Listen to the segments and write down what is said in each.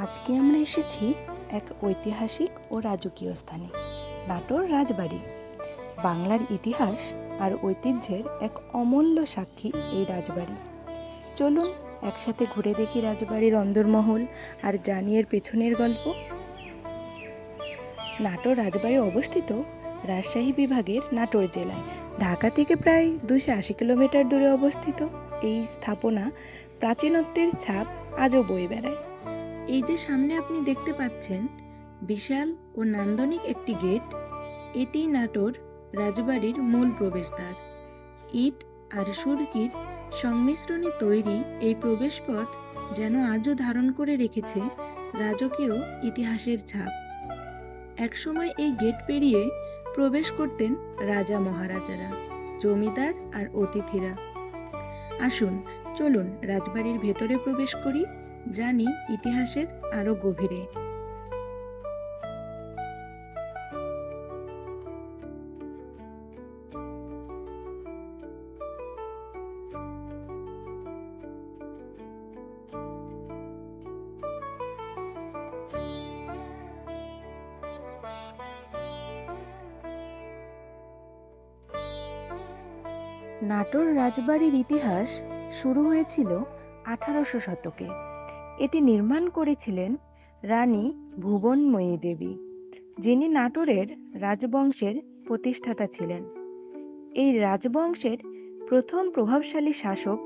আজকে আমরা এসেছি এক ঐতিহাসিক ও রাজকীয় স্থানে, নাটোর রাজবাড়ি। বাংলার ইতিহাস আর ঐতিহ্যের এক অমূল্য সাক্ষী এই রাজবাড়ি। চলুন একসাথে ঘুরে দেখি রাজবাড়ির অন্দরমহল আর জানিয়ের পেছনের গল্প। নাটোর রাজবাড়ি অবস্থিত রাজশাহী বিভাগের নাটোর জেলায়। ঢাকা থেকে প্রায় দুশো আশি কিলোমিটার দূরে অবস্থিত। এই স্থাপনা প্রাচীনত্বের ছাপ আজও বয়ে বেড়ায়। এই যে সামনে আপনি দেখতে পাচ্ছেন, বিশাল ও নান্দনিক একটি গেট এটি নাটোর রাজবাড়ির মূল প্রবেশদ্বার। ইট আর সুরকির সংমিশ্রণে তৈরি এই প্রবেশপথ যেন আজও ধারণ করে রেখেছে রাজকীয় ইতিহাসের ছাপ। একসময় এই গেট পেরিয়ে প্রবেশ করতেন রাজা মহারাজারা, জমিদার আর অতিথিরা। আসুন, চলুন রাজবাড়ির ভেতরে প্রবেশ করি। জানি ইতিহাসের আরও গভীরে। নাটোর রাজবাড়ির ইতিহাস শুরু হয়েছিল আঠারোশো শতকে। এটি নির্মাণ করেছিলেন রানী ভুবনময়ী দেবী, যিনি নাটোরের রাজবংশের প্রতিষ্ঠাতা ছিলেন। এই রাজবংশের প্রথম প্রভাবশালী শাসক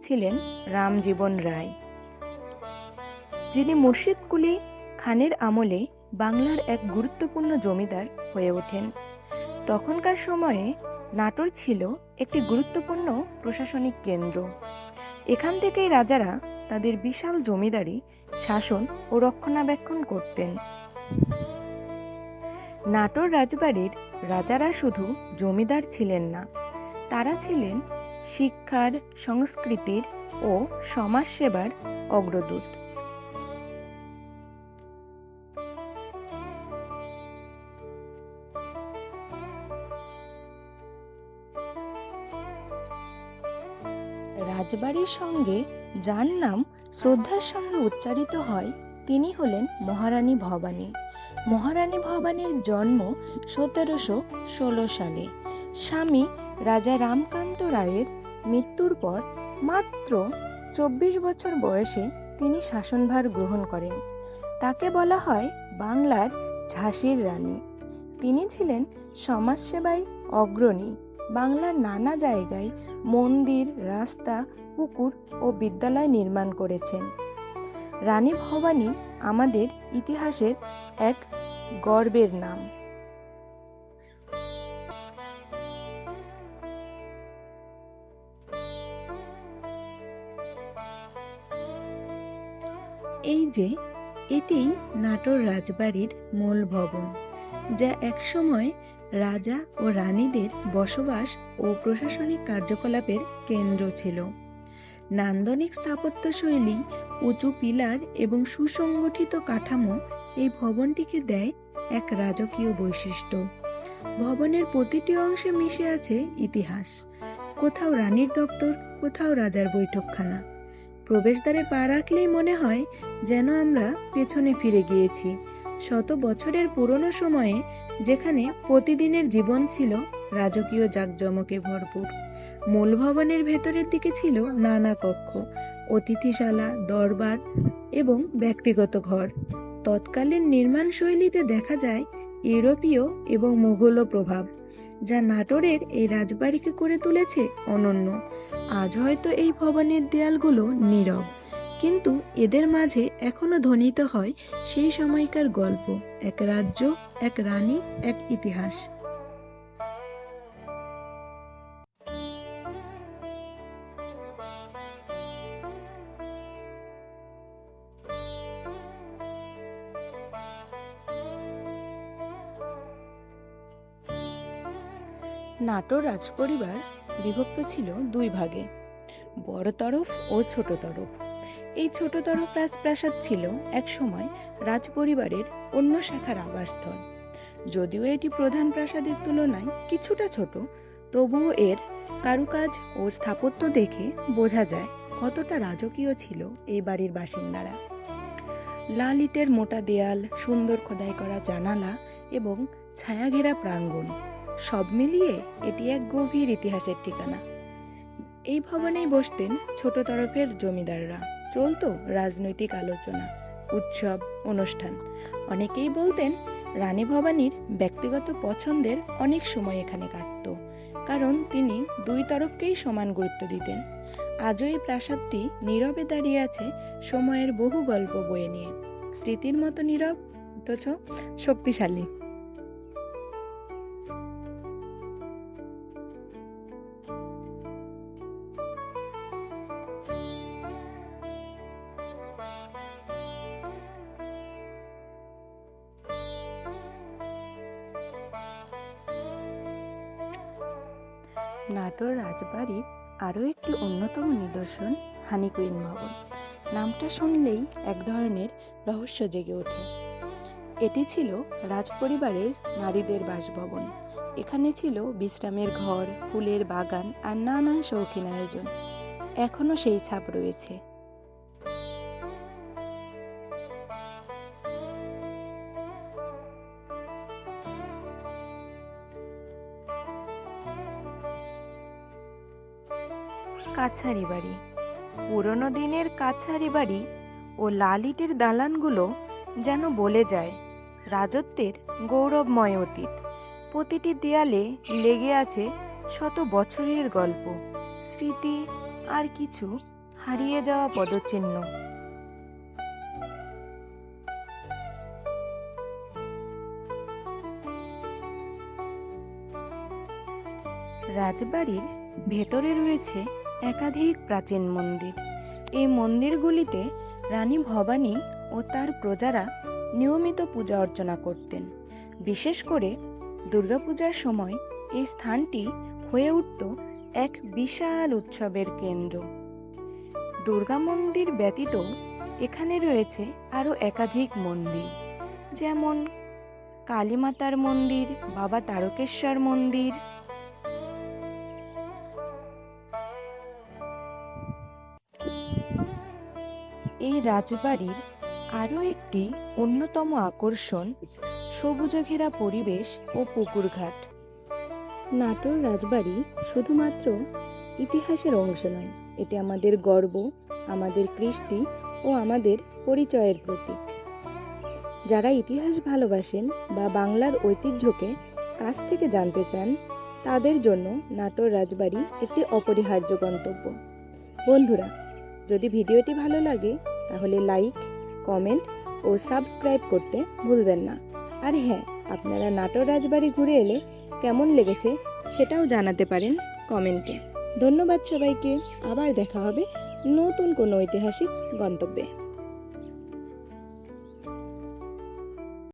ছিলেন রামজীবন রায়, যিনি মুর্শিদকুলি খানের আমলে বাংলার এক গুরুত্বপূর্ণ জমিদার হয়ে ওঠেন। তখনকার সময়ে নাটোর ছিল একটি গুরুত্বপূর্ণ প্রশাসনিক কেন্দ্র। এখান থেকেই রাজারা তাদের বিশাল জমিদারি, শাসন ও রক্ষণাবেক্ষণ করতেন। নাটোর রাজবাড়ির রাজারা শুধু জমিদার ছিলেন না, তারা ছিলেন শিক্ষার, সংস্কৃতির ও সমাজসেবার অগ্রদূত। রাজবাড়ির সঙ্গে যার নাম শ্রদ্ধার সঙ্গে উচ্চারিত হয়, তিনি হলেন মহারানী ভবানী। মহারানী ভবানীর জন্ম সতেরোশো ষোলো সালে। স্বামী রাজা রামকান্ত রায়ের মৃত্যুর পর মাত্র চব্বিশ বছর বয়সে তিনি শাসনভার গ্রহণ করেন। তাকে বলা হয় বাংলার ঝাঁসির রানী। তিনি ছিলেন সমাজসেবায় অগ্রণী। বাংলার নানা জায়গায় মন্দির, রাস্তা, পুকুর ও বিদ্যালয় নির্মাণ করেছেন। রানী ভবানী আমাদের ইতিহাসের এক গর্বের নাম। এই যে এটি নাটোর রাজবাড়ির মূল ভবন, যা একসময় রাজা ও রানীদের বসবাস ও প্রশাসনিক কার্যকলাপের কেন্দ্র ছিল। নান্দনিক স্থাপত্যশৈলী, উঁচু পিলার এবং সুসংগঠিত কাঠামো এই ভবনটিকে দেয় এক রাজকীয় বৈশিষ্ট্য। ভবনের প্রতিটি অংশে মিশে আছে ইতিহাস। কোথাও রানীর দপ্তর, কোথাও রাজার বৈঠকখানা। প্রবেশদ্বারে পা রাখলেই মনে হয় যেন আমরা পেছনে ফিরে গিয়েছি। শত বছরের পুরনো সময়ে যেখানে প্রতিদিনের জীবন ছিল, রাজকীয় জাঁকজমকে ভরপুর। মূল ভবনের ভেতরের দিকে ছিল নানা কক্ষ, অতিথিশালা, দরবার এবং ব্যক্তিগত ঘর। তৎকালীন নির্মাণ শৈলীতে দেখা যায় ইউরোপীয় এবং মোগলও প্রভাব, যা নাটোরের এই রাজবাড়িকে করে তুলেছে অনন্য। আজ হয়তো এই ভবনের দেয়ালগুলো নীরব। কিন্তু এদের মাঝে এখনও ধ্বনিত হয় সেই সময়কার গল্প, এক রাজ্য, এক রানী, এক ইতিহাস। নাটোর রাজপরিবার বিভক্ত ছিল দুই ভাগে, বড় তরফ ও ছোট তরফ। এই ছোট তরফ রাজপ্রাসাদ ছিল একসময় রাজপরিবারের অন্য শাখার আবাসস্থল। যদিও এটি প্রধান প্রাসাদের তুলনায় কিছুটা ছোট, তবুও এর কারুকাজ ও স্থাপত্য দেখে বোঝা যায় কতটা রাজকীয় ছিল এই বাড়ির বাসিন্দারা। লাল ইটের মোটা দেয়াল, সুন্দর খোদাই করা জানালা এবং ছায়াঘেরা প্রাঙ্গণ, সব মিলিয়ে এটি এক গভীর ইতিহাসের ঠিকানা। এই ভবনেই বসতেন ছোট তরফের জমিদাররা। চলতো রাজনৈতিক আলোচনা, উৎসব, অনুষ্ঠান। অনেকেই বলতেন, রানী ভবানীর ব্যক্তিগত পছন্দের অনেক সময় এখানে কাটতো, কারণ তিনি দুই তরফকেই সমান গুরুত্ব দিতেন। আজও এই প্রাসাদটি নীরবে দাঁড়িয়ে আছে সময়ের বহু গল্প বয়ে নিয়ে। স্মৃতির মতো নীরব, অথচ শক্তিশালী। নাটোর রাজবাড়ির আরও একটি অন্যতম নিদর্শন হানিকুইন ভবন। নামটা শুনলেই এক ধরনের রহস্য জেগে ওঠে। এটি ছিল রাজপরিবারের নারীদের বাসভবন। এখানে ছিল বিশ্রামের ঘর, ফুলের বাগান আর নানা শৌখিন আয়োজন। এখনও সেই ছাপ রয়েছে। কাছারি বাড়ি। পুরনো দিনের কাছারি বাড়ি ও লাল ইটের দালানগুলো যেন বলে যায়, রাজত্বের গৌরবময় অতীত। প্রতিটি দেয়ালে লেগে আছে শত বছরের গল্প, স্মৃতি আর কিছু হারিয়ে যাওয়া পদচিহ্ন। রাজবাড়ির ভেতরে রয়েছে একাধিক প্রাচীন মন্দির। এই মন্দিরগুলিতে রানী ভবানী ও তার প্রজারা নিয়মিত পূজা অর্চনা করতেন। বিশেষ করে দুর্গাপূজার সময় এই স্থানটি হয়ে উঠত এক বিশাল উৎসবের কেন্দ্র। দুর্গা মন্দির ব্যতীত এখানে রয়েছে আরও একাধিক মন্দির, যেমন কালীমাতার মন্দির, বাবা তারকেশ্বর মন্দির এই রাজবাড়ির আরও একটি অন্যতম আকর্ষণ সবুজে ঘেরা পরিবেশ ও পুকুরঘাট। নাটোর রাজবাড়ি শুধুমাত্র ইতিহাসের অংশ নয়, এটি আমাদের গর্ব, আমাদের কৃষ্টি ও আমাদের পরিচয়ের প্রতীক। যারা ইতিহাস ভালোবাসেন বা বাংলার ঐতিহ্যকে কাছ থেকে জানতে চান, তাদের জন্য নাটোর রাজবাড়ি একটি অপরিহার্য গন্তব্য। বন্ধুরা, যদি ভিডিওটি ভালো লাগে তাহলে লাইক কমেন্ট ও সাবস্ক্রাইব করতে ভুলবেন না। আর হ্যাঁ আপনারা নাটোর রাজবাড়ি ঘুরে এলে কেমন লেগেছে সেটাও জানাতে পারেন কমেন্টে। ধন্যবাদ সবাইকে। আবার দেখা হবে নতুন কোনো ঐতিহাসিক গন্তব্যে।